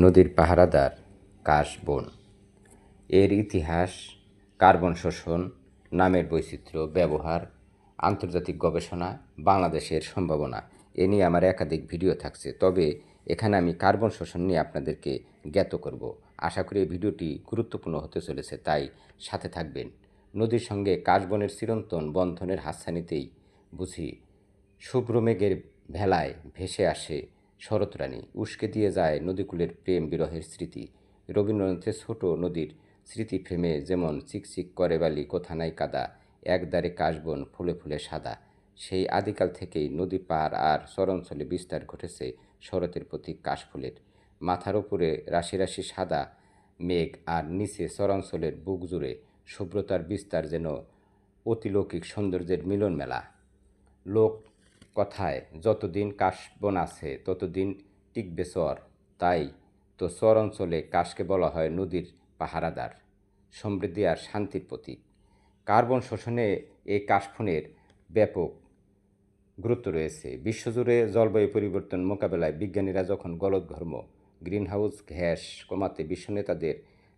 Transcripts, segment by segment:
নদীর পাহারাদার কাশবন এর ইতিহাস কার্বন শোষণ নামের বৈচিত্র্য, ব্যবহার, আন্তর্জাতিক গবেষণা, বাংলাদেশের সম্ভাবনা, এ নিয়ে আমার একাধিক ভিডিও থাকছে। তবে এখানে আমি কার্বন শোষণ নিয়ে আপনাদেরকে জ্ঞাত করব। আশা করি ভিডিওটি গুরুত্বপূর্ণ হতে চলেছে, তাই সাথে থাকবেন। নদীর সঙ্গে কাশবনের চিরন্তন বন্ধনের হাতছানিতেই বুঝি শুভ্র মেঘের ভেলায় ভেসে আসে শরৎরানী উস্কে দিয়ে যায় নদীকুলের প্রেম বিরহের স্মৃতি। রবীন্দ্রনাথের ছোট নদীর স্মৃতি ফ্রেমে যেমন চিকচিক করে বালি, কোথা নাই কাদা একদারে কাশবন ফুলে ফুলে সাদা। সেই আদিকাল থেকেই নদী পার আর চরাঞ্চলে বিস্তার ঘটেছে শরতের প্রতীক কাশফুলের। মাথার উপরে রাশি রাশি সাদা মেঘ আর নিচে চরাঞ্চলের বুক জুড়ে শুভ্রতার বিস্তার যেন অতিলৌকিক সৌন্দর্যের মিলন মেলা লোক কথায়, যতদিন কাশবন আছে, ততদিন টিকবে চর তাই তো চর অঞ্চলে কাশকে বলা হয় নদীর পাহারাদার, সমৃদ্ধি আর শান্তির প্রতীক। কার্বন শোষণে এই কাশফুনের ব্যাপক গুরুত্ব রয়েছে। বিশ্বজুড়ে জলবায়ু পরিবর্তন মোকাবেলায় বিজ্ঞানীরা যখন গলদঘর্ম গ্রিনহাউস গ্যাস কমাতে বিশ্ব নেতাদের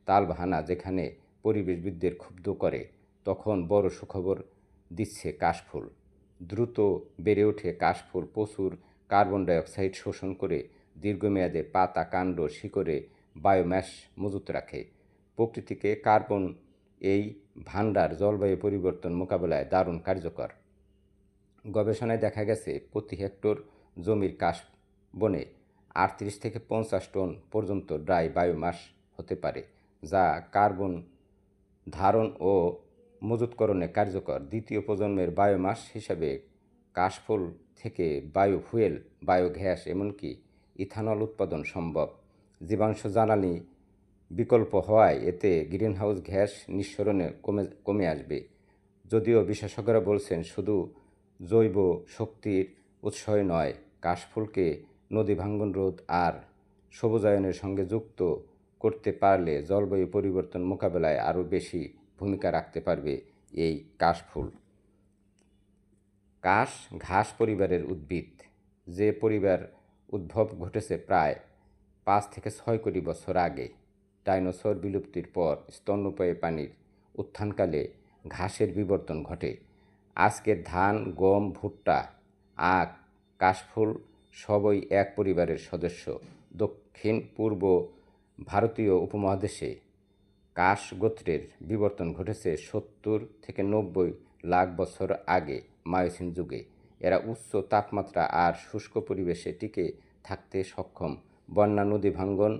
তালবাহানা যেখানে পরিবেশবিদদের ক্ষুব্ধ করে, তখন বড় সুখবর দিচ্ছে কাশফুল। দ্রুত বেড়ে ওঠে কাশফুল, প্রচুর কার্বন ডাইঅক্সাইড শোষণ করে দীর্ঘমেয়াদে পাতা, কাণ্ড, শিকড়ে বায়োম্যাস মজুত রাখে। প্রকৃতিকে কার্বন এই ভাণ্ডার জলবায়ু পরিবর্তন মোকাবেলায় দারুণ কার্যকর। গবেষণায় দেখা গেছে, প্রতি হেক্টর জমির কাশ বনে আটত্রিশ থেকে পঞ্চাশ টন পর্যন্ত ড্রাই বায়োমাস হতে পারে, যা কার্বন ধারণ ও মজুতকরণে কার্যকর দ্বিতীয় প্রজন্মের বায়োমাস হিসাবে কাশফুল থেকে বায়ো ফুয়েল বায়োগ্যাস এমনকি ইথানল উৎপাদন সম্ভব। জীবাংশ জ্বালানি বিকল্প হওয়ায় এতে গ্রিনহাউস গ্যাস নিঃসরণে কমে কমে আসবে। যদিও বিশেষজ্ঞরা বলছেন শুধু জৈব শক্তির উৎসই নয়, কাশফুলকে নদী ভাঙ্গন রোধ আর সবুজায়নের সঙ্গে যুক্ত করতে পারলে জলবায়ু পরিবর্তন মোকাবেলায় আরও বেশি ভূমিকা রাখতে পারবে এই কাশফুল কাশ ঘাস পরিবারের উদ্ভিদ। যে পরিবার উদ্ভব ঘটেছে প্রায় পাঁচ থেকে ছয় কোটি বছর আগে। ডাইনোসর বিলুপ্তির পর স্তন্যপায়ী প্রাণীর উত্থানকালে ঘাসের বিবর্তন ঘটে। আজকের ধান, গম, ভুট্টা, আখ কাশফুল সবই এক পরিবারের সদস্য। দক্ষিণ পূর্ব ভারতীয় উপমহাদেশে কাশ গোত্রের বিবর্তন ঘটেছে সত্তর থেকে নব্বই লাখ বছর আগে মায়োসিন যুগে। এরা উচ্চ তাপমাত্রা আর শুষ্ক পরিবেশে টিকে থাকতে সক্ষম। বন্যা, নদী ভাঙ্গন